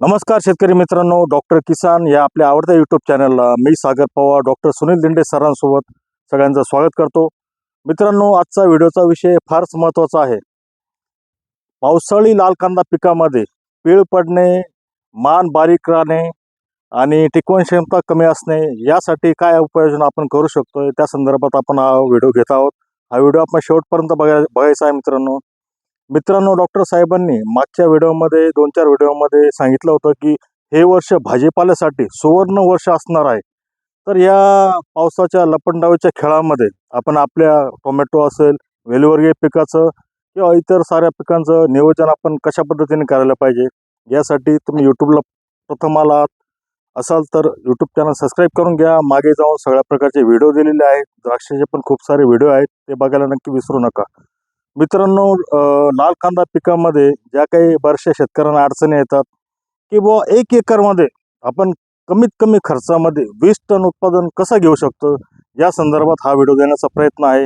नमस्कार शेतकरी मित्रांनो डॉक्टर किसान या आपल्या आवडत्या यूट्यूब चॅनलला मी सागर पवार डॉक्टर सुनील दिंडे सरांसोबत सगळ्यांचं स्वागत करतो. मित्रांनो आजचा व्हिडिओचा विषय फारच महत्त्वाचा आहे. पावसाळी लाल कांदा पिकामध्ये पीळ पडणे मान बारीक राहणे आणि टिकवण क्षमता कमी असणे यासाठी काय उपाययोजना आपण करू शकतो त्या संदर्भात आपण हा व्हिडिओ घेत आहोत. हा व्हिडिओ आपण शेवटपर्यंत बघाय बघायचा आहे मित्रांनो. मित्रांनो डॉक्टर साहेबांनी मागच्या व्हिडिओमध्ये दोन चार व्हिडिओमध्ये सांगितलं होतं की हे वर्ष भाजीपाल्यासाठी सुवर्ण वर्ष असणार आहे. तर या पावसाच्या लपंडावीच्या खेळामध्ये आपण आपल्या टोमॅटो असेल वेलवर्गीय पिकाचं किंवा इतर साऱ्या पिकांचं नियोजन आपण कशा पद्धतीने करायला पाहिजे यासाठी तुम्ही यूट्यूबला प्रथम आलात असाल तर यूट्यूब चॅनल सबस्क्राईब करून घ्या. मागे जाऊन सगळ्या प्रकारचे व्हिडिओ दिलेले आहेत. द्राक्षाचे पण खूप सारे व्हिडिओ आहेत. ते बघायला नक्की विसरू नका. मित्रांनो लाल कांदा पिकामध्ये ज्या काही बऱ्याचशा शेतकऱ्यांना अडचणी येतात की बुवा एक एकरमध्ये आपण कमीत कमी खर्चामध्ये वीस टन उत्पादन कसं घेऊ शकतो या संदर्भात हा व्हिडिओ देण्याचा प्रयत्न आहे.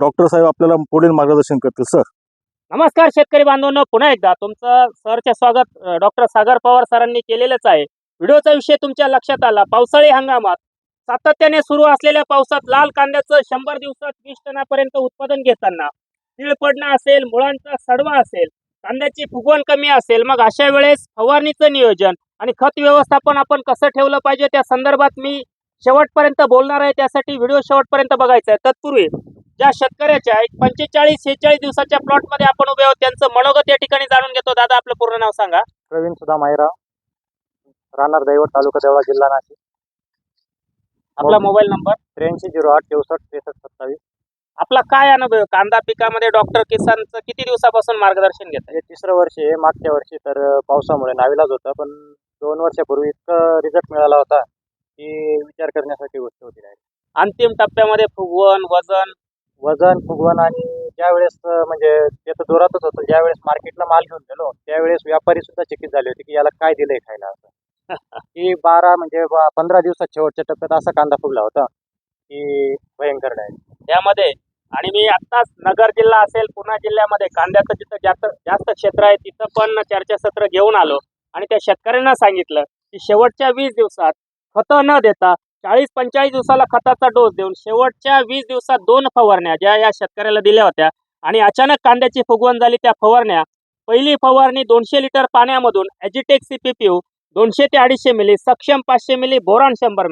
डॉक्टर साहेब आपल्याला पुढील मार्गदर्शन करतील सर. नमस्कार शेतकरी बांधवांनो पुन्हा एकदा तुमचं सरचे स्वागत डॉक्टर सागर पवार सरांनी केलेलंच आहे. व्हिडिओचा विषय तुमच्या लक्षात आला पावसाळी हंगामात सातत्याने सुरू असलेल्या पावसात लाल कांद्याचं शंभर दिवसात वीस टनापर्यंत उत्पादन घेताना तीळ पडणं असेल मुळांचा सडवा असेल कांद्याची फुगवण कमी असेल मग अशा वेळेस फवारणीचं नियोजन आणि खत व्यवस्थापन आपण कसं ठेवलं पाहिजे त्या संदर्भात मी शेवटपर्यंत बोलणार आहे. त्यासाठी व्हिडिओ शेवटपर्यंत बघायचा आहे. तत्पूर्वी ज्या शेतकऱ्याच्या एक पंचेचाळीस शेहेचाळीस दिवसाच्या प्लॉटमध्ये आपण उभे आहोत त्यांचं मनोगत या ठिकाणी जाणून घेतो. दादा आपलं पूर्ण नाव सांगा. प्रवीण सुधा मायरा राहणार दैवत तालुका देवळा जिल्हा नाशिक. आपला मोबाईल नंबर? त्र्याऐंशी झिरो आठ चौसष्ट त्रेसष्ट सत्तावीस. आपला काय अनुभव? कांदा पिकामध्ये डॉक्टर किसानचं किती दिवसापासून मार्गदर्शन घेत हे तिसरं वर्ष आहे. मागच्या वर्षी तर पावसामुळे नाविलाज होता पण दोन वर्षापूर्वी इतकं रिझल्ट मिळाला होता की विचार करण्यासाठी गोष्ट होती नाही अंतिम टप्प्यामध्ये फुगवण वजन? वजन फुगवण आणि ज्यावेळेस म्हणजे ते तर जोरातच होतं. ज्यावेळेस मार्केटला माल घेऊन गेलो त्यावेळेस व्यापारी सुद्धा चकित झाले होते की याला काय दिलंय खायला असं. की बारा म्हणजे पंधरा दिवसात शेवटच्या टप्प्यात असा कांदा फुगला होता की भयंकर डायरेक्ट. त्यामध्ये आणि मी आत्ताच नगर जिल्हा असेल पुणे जिल्ह्यामध्ये कांद्याचं जिथं जास्त जास्त क्षेत्र आहे तिथं पण चर्चासत्र घेऊन आलो. आणि त्या शेतकऱ्यांना सांगितलं की शेवटच्या वीस दिवसात खतं न देता चाळीस पंचेचाळीस दिवसाला खताचा डोस देऊन शेवटच्या वीस दिवसात दोन फवारण्या ज्या या शेतकऱ्याला दिल्या होत्या आणि अचानक कांद्याची फुगवण झाली त्या फवारण्या पहिली फवारणी दोनशे लिटर पाण्यामधून ॲजिटेक सी पी पी दोनशे ते अडीचशे मिली सक्षम पाचशे मिली बोरान शंभर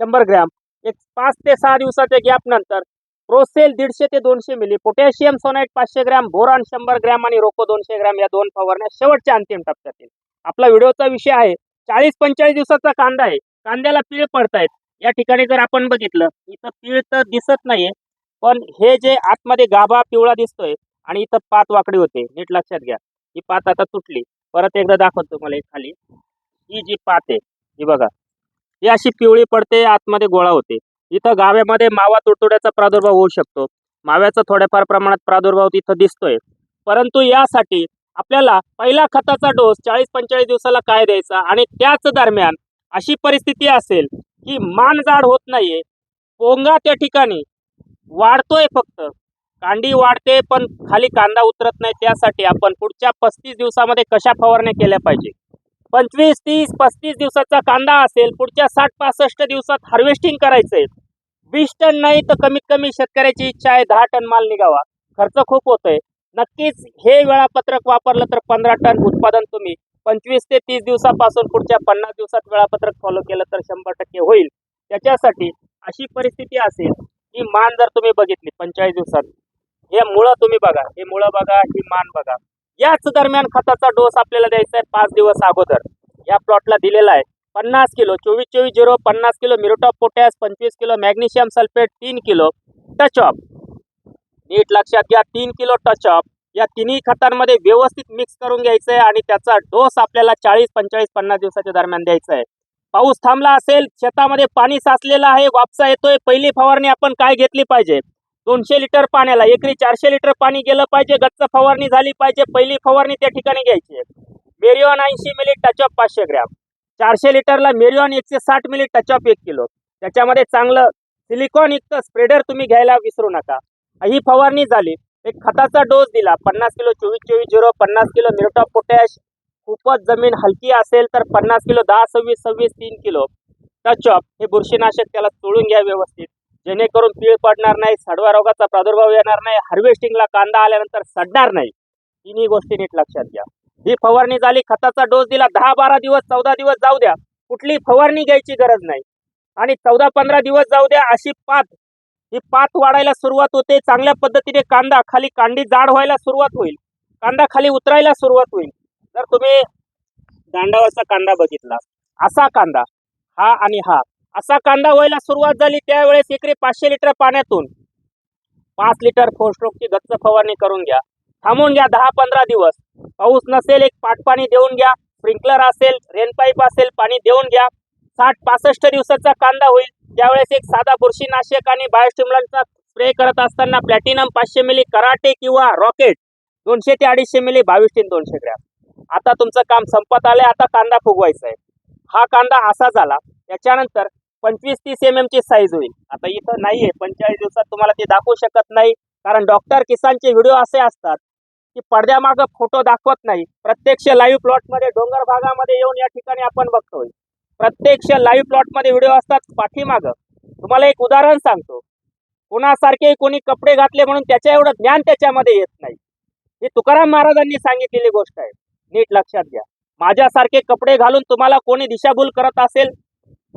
शंभर ग्रॅम. एक पाच ते सहा दिवसाच्या गॅप नंतर प्रोसेल दीडशे ते दोनशे मिली. पोटॅशियम सोनाईट पाचशे ग्रॅम बोरॉन शंभर ग्रॅम आणि रोको दोनशे ग्रॅम या दोन फवारण्या शेवटच्या अंतिम टप्प्यातील. आपला व्हिडिओचा विषय आहे चाळीस पंचेचाळीस दिवसाचा कांदा आहे. कांद्याला पीळ पडतायत. या ठिकाणी जर आपण बघितलं इथं पीळ तर दिसत नाहीये पण हे जे आतमध्ये गाभा पिवळा दिसतोय आणि इथं पात वाकडी होते. नीट लक्षात घ्या. ही पात आता तुटली. परत एकदा दाखवतो तुम्हाला खाली. ही जी पात आहे ही बघा. ही अशी पिवळी पडते आतमध्ये गोळा होते. इथं गाव्यामध्ये मावा तुडतुड्याचा प्रादुर्भाव होऊ शकतो. माव्याचा थोड्याफार प्रमाणात प्रादुर्भाव तिथं दिसतोय. परंतु यासाठी आपल्याला पहिला खताचा डोस चाळीस पंचेचाळीस दिवसाला काय द्यायचा आणि त्याच दरम्यान अशी परिस्थिती असेल की मान जाड होत नाहीये. पोंगा त्या ठिकाणी वाढतोय फक्त. कांडी वाढते पण खाली कांदा उतरत नाही. त्यासाठी आपण पुढच्या पस्तीस दिवसामध्ये कशा फवारण्या केल्या पाहिजे? पंचवीस तीस पस्तीस दिवसाचा कांदा असेल पुढच्या साठ पासष्ट दिवसात हार्वेस्टिंग करायचंय. वीस टन नाही तर कमीत कमी शेतकऱ्याची इच्छा आहे दहा टन माल निघावा. खर्च खूप होतोय. नक्कीच हे वेळापत्रक वापरलं तर पंधरा टन उत्पादन तुम्ही पंचवीस ते तीस दिवसापासून पुढच्या पन्नास दिवसात वेळापत्रक फॉलो केलं तर शंभर टक्के होईल. त्याच्यासाठी अशी परिस्थिती असेल की मान जर तुम्ही बघितली पंचेचाळीस दिवसात हे मुळं तुम्ही बघा. हे मुळं बघा ही मान बघा. याच दरम्यान खताचा डोस आपल्याला द्यायचा आहे पाच दिवस अगोदर. या प्लॉटला दिलेला आहे. पन्नास किलो चोवीस चोवीस झिरो पन्नास किलो मिरोटॉप पोटॅश पंचवीस किलो मॅग्नेशियम सल्फेट तीन किलो टचअप नीट लक्षात घ्या तीन किलो टचअप या तिन्ही खतांमध्ये व्यवस्थित मिक्स करून घ्यायचं आहे आणि त्याचा डोस आपल्याला चाळीस पंचेचाळीस पन्नास दिवसाच्या दरम्यान द्यायचा आहे. पाऊस थांबला असेल शेतामध्ये पाणी साचलेलं आहे वापसा येतोय. पहिली फवारणी आपण काय घेतली पाहिजे? दोनशे लिटर पाण्याला एकरी चारशे लिटर पाणी गेलं पाहिजे गच्च फवारणी झाली पाहिजे पहिली फवारणी त्या ठिकाणी घ्यायची आहे. मेरिओन ऐंशी मिली टचअप पाचशे ग्रॅम. चारशे लिटरला मेरिओन एकशे साठ मिली टचअप एक किलो. त्याच्यामध्ये चांगलं सिलिकॉन युक्त स्प्रेडर तुम्ही घ्यायला विसरू नका. ही फवारणी झाली एक खताचा डोस दिला पन्नास किलो चोवीस चोवीस झिरो पन्नास किलो मिरोटॉप पोटॅश खूपच जमीन हलकी असेल तर पन्नास किलो दहा सव्वीस सव्वीस तीन किलो टच ऑफ हे बुरशीनाशक त्याला चोळून घ्या व्यवस्थित. जेणेकरून पीळ पडणार नाही सडवा रोगाचा प्रादुर्भाव येणार नाही हार्वेस्टिंगला कांदा आल्यानंतर सडणार नाही. तिन्ही गोष्टी नीट लक्षात घ्या. ही फवारणी झाली खताचा डोस दिला दहा बारा दिवस चौदा दिवस जाऊ द्या. कुठली फवारणी घ्यायची गरज नाही. आणि चौदा पंधरा दिवस जाऊ द्या अशी पात ही पात वाढायला सुरुवात होते चांगल्या पद्धतीने कांदा खाली कांडी जाड व्हायला सुरुवात होईल. कांदा खाली उतरायला सुरुवात होईल. जर तुम्ही दांडावरचा कांदा बघितला असा कांदा हा आणि हा असा कांदा व्हायला सुरुवात झाली त्यावेळेस एकरी पाचशे लिटर पाण्यातून. पाच लिटर फोरस्ट्रोकची गच्च फवारणी करून घ्या. थांबून घ्या दहा पंधरा दिवस. पाऊस नसेल एक पाटपाणी देऊन घ्या. स्प्रिंकलर असेल रेनपाईप असेल पाणी देऊन घ्या. साठ पासष्ट दिवसाचा कांदा होईल. त्यावेळेस एक साधा बुरशीनाशक आणि बायोस्टिम्युलंटचा स्प्रे करत असताना प्लॅटिनम पाचशे मिली कराटे किंवा रॉकेट दोनशे ते अडीचशे मिली बावीस तीन दोनशे ग्रॅम. आता तुमचं काम संपत आलंय आता कांदा फुगवायचा आहे. हा कांदा असा झाला त्याच्यानंतर पंचवीस तीस एम ची साईज होईल. आता इथं नाहीये पंचेचाळीस दिवसात तुम्हाला ते दाखवू शकत नाही. कारण डॉक्टर किसानचे व्हिडिओ असे असतात की पडद्यामागं फोटो दाखवत नाही. प्रत्यक्ष लाईव्ह प्लॉटमध्ये डोंगर भागामध्ये येऊन या ठिकाणी आपण बघतोय. प्रत्यक्ष लाईव्ह प्लॉटमध्ये व्हिडिओ असतात पाठीमागं. तुम्हाला एक उदाहरण सांगतो. कुणासारखे कोणी कपडे घातले म्हणून त्याच्या एवढं ज्ञान त्याच्यामध्ये येत नाही. ही तुकाराम महाराजांनी सांगितलेली गोष्ट आहे. नीट लक्षात घ्या. माझ्यासारखे कपडे घालून तुम्हाला कोणी दिशाभूल करत असेल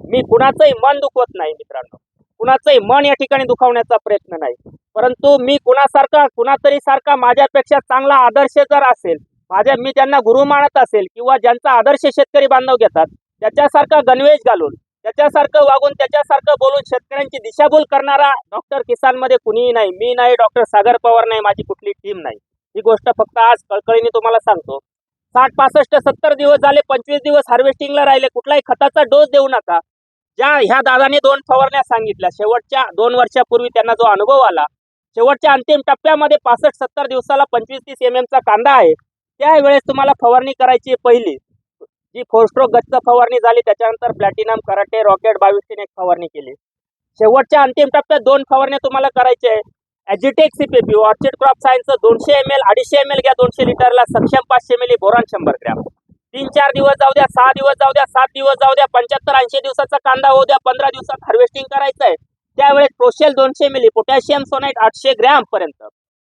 मी कुणाचंही मन दुखवत नाही मित्रांनो. कुणाचंही मन या ठिकाणी दुखावण्याचा प्रयत्न नाही. परंतु मी कुणासारखा कुणातरी सारखा माझ्यापेक्षा चांगला आदर्श जर असेल माझ्या मी ज्यांना गुरु मानत असेल किंवा ज्यांचा आदर्श शेतकरी बांधव घेतात त्याच्यासारखा गणवेश घालून त्याच्यासारखं वागून त्याच्यासारखं बोलून शेतकऱ्यांची दिशाभूल करणारा डॉक्टर किसानमध्ये कुणीही नाही. मी नाही डॉक्टर सागर पवार नाही माझी कुठली टीम नाही. ही गोष्ट फक्त आज कळकळीने तुम्हाला सांगतो. साठ पासष्ट सत्तर दिवस झाले पंचवीस दिवस हार्वेस्टिंगला राहिले. कुठलाही खताचा डोस देऊ नका. ज्या ह्या दादाने दोन फवारण्या सांगितल्या शेवटच्या दोन वर्षापूर्वी त्यांना जो अनुभव आला शेवटच्या अंतिम टप्प्यामध्ये पासष्ट सत्तर दिवसाला पंचवीस तीस एम चा कांदा आहे त्यावेळेस तुम्हाला फवारणी करायची आहे पहिली. जी फोर स्ट्रोक गच्च फवारणी झाली त्याच्यानंतर प्लॅटिनम कराटे रॉकेट बावीसने एक फवारणी केली. शेवटच्या अंतिम टप्प्यात दोन फवारण्या तुम्हाला करायच्या आहे. ॲजिटेक सीपीपी ऑर्चिड क्रॉप सायन्सचं दोनशे एम एल अडीचशे एम एल घ्या दोनशे लिटरला सक्षम पाचशे मिली बोरान शंभर ग्रॅम. तीन चार दिवस जाऊ द्या सहा दिवस जाऊ द्या सात दिवस जाऊ द्या पंच्याहत्तर ऐंशी दिवसाचा कांदा होऊ द्या पंधरा दिवसात हार्वेस्टिंग करायचं आहे त्यावेळेस प्रोशेल दोनशे मिली पोटॅशियम सोनाईट आठशे ग्रॅम पर्यंत.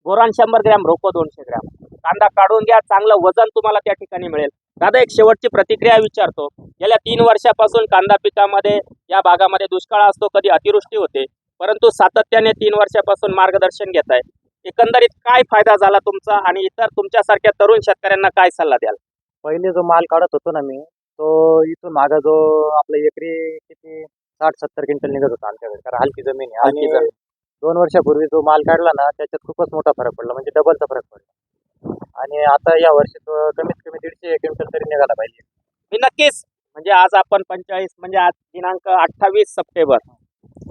बोरान शंभर ग्रॅम रोको दोनशे ग्रॅम. कांदा काढून घ्या चांगलं वजन तुम्हाला त्या ठिकाणी मिळेल. दादा एक शेवटची प्रतिक्रिया विचारतो. गेल्या तीन वर्षापासून कांदा पिकामध्ये या भागामध्ये दुष्काळ असतो कधी अतिवृष्टी होते. परंतु सातत्याने तीन वर्षापासून मार्गदर्शन घेत आहे एकंदरीत काय फायदा झाला तुमचा आणि इतर तुमच्यासारख्या तरुण शेतकऱ्यांना काय सल्ला द्याल? पहिले जो माल काढत होतो ना मी तो इथून मागा जो आपला एकरी किती साठ सत्तर क्विंटल निघत होता आमच्याकडे कारण हलकी जमीन आहे. हलकी आणि जमीन. दोन वर्षापूर्वी जो माल काढला ना त्याच्यात खूपच मोठा फरक पडला म्हणजे डबलचा फरक पडला. आणि आता या वर्षी तो कमीत कमी दीडशे क्विंटल तरी निघाला पाहिजे. मी नक्कीच म्हणजे आज आपण पंचेचाळीस म्हणजे आज दिनांक अठ्ठावीस सप्टेंबर.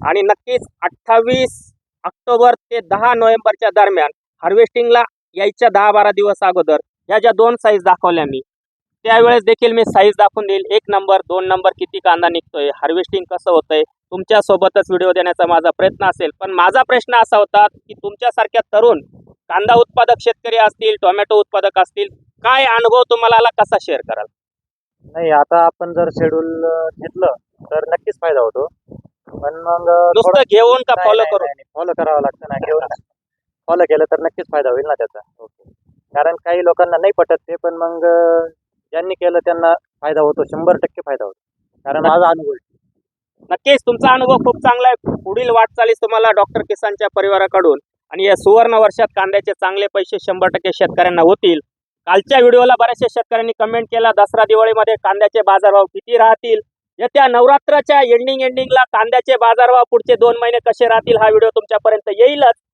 आणि नक्कीच अठ्ठावीस ऑक्टोबर ते दहा नोव्हेंबरच्या दरम्यान हार्वेस्टिंगला यायच्या दहा बारा दिवस अगोदर ह्या ज्या दोन साईज दाखवल्या मी त्यावेळेस देखील मी साईज दाखवून देईल. एक नंबर दोन नंबर किती कांदा निघतोय हार्वेस्टिंग कसं होतंय तुमच्या सोबतच व्हिडिओ देण्याचा माझा प्रयत्न असेल. पण माझा प्रश्न असा होता की तुमच्यासारख्या तरुण कांदा उत्पादक शेतकरी असतील टोमॅटो उत्पादक असतील काय अनुभव तुम्हाला आला कसा शेअर कराल? नाही आता आपण जर शेड्यूल घेतलं तर नक्कीच फायदा होतो. पण मग नुसतं घेऊन का फॉलो करून फॉलो करावं लागतं ना घेऊन फॉलो केलं तर नक्कीच फायदा होईल ना त्याचा. कारण काही लोकांना नाही पटत ते पण मग ज्यांनी केलं त्यांना फायदा होतो शंभर टक्के फायदा होतो. कारण माझा अनुभव आहे. नक्कीच तुमचा अनुभव खूप चांगला आहे. पुढील वाटचालीस तुम्हाला डॉक्टर किसानच्या परिवाराकडून आणि या सुवर्ण वर्षात कांद्याचे चांगले पैसे शंभर टक्के शेतकऱ्यांना होतील. कालच्या व्हिडिओला बऱ्याचशा शेतकऱ्यांनी कमेंट केला दसरा दिवाळीमध्ये कांद्याचे बाजारभाव किती राहतील? येत्या नवरात्राच्या एंडिंग एंडिंगला कांद्याचे बाजारभाव पुढचे दोन महिने कसे राहतील? हा व्हिडिओ तुमच्यापर्यंत येईलच.